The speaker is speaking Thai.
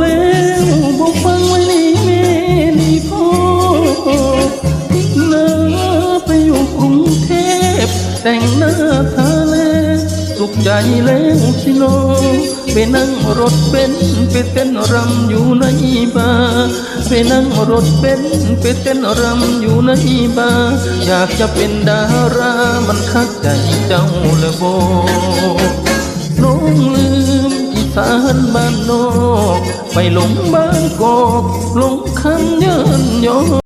แล้วบอกฟังไว้นี่แม่นี่พ่อเนอไปอยู่กรุงเทพ แต่งหน้าทาแลสุขใจแล้วสิโนไปนั่งรถเป็นไปเต้นรำอยู่ในบาร์ไปนั่งรถเป็นไปเต้นรำอยู่ในบาร์อยากจะเป็นดารามันคักใจเจ้าลยโบน้องลืม สานบ้านนอก ไปหลงบ้านกอกหลงคำเยินยอ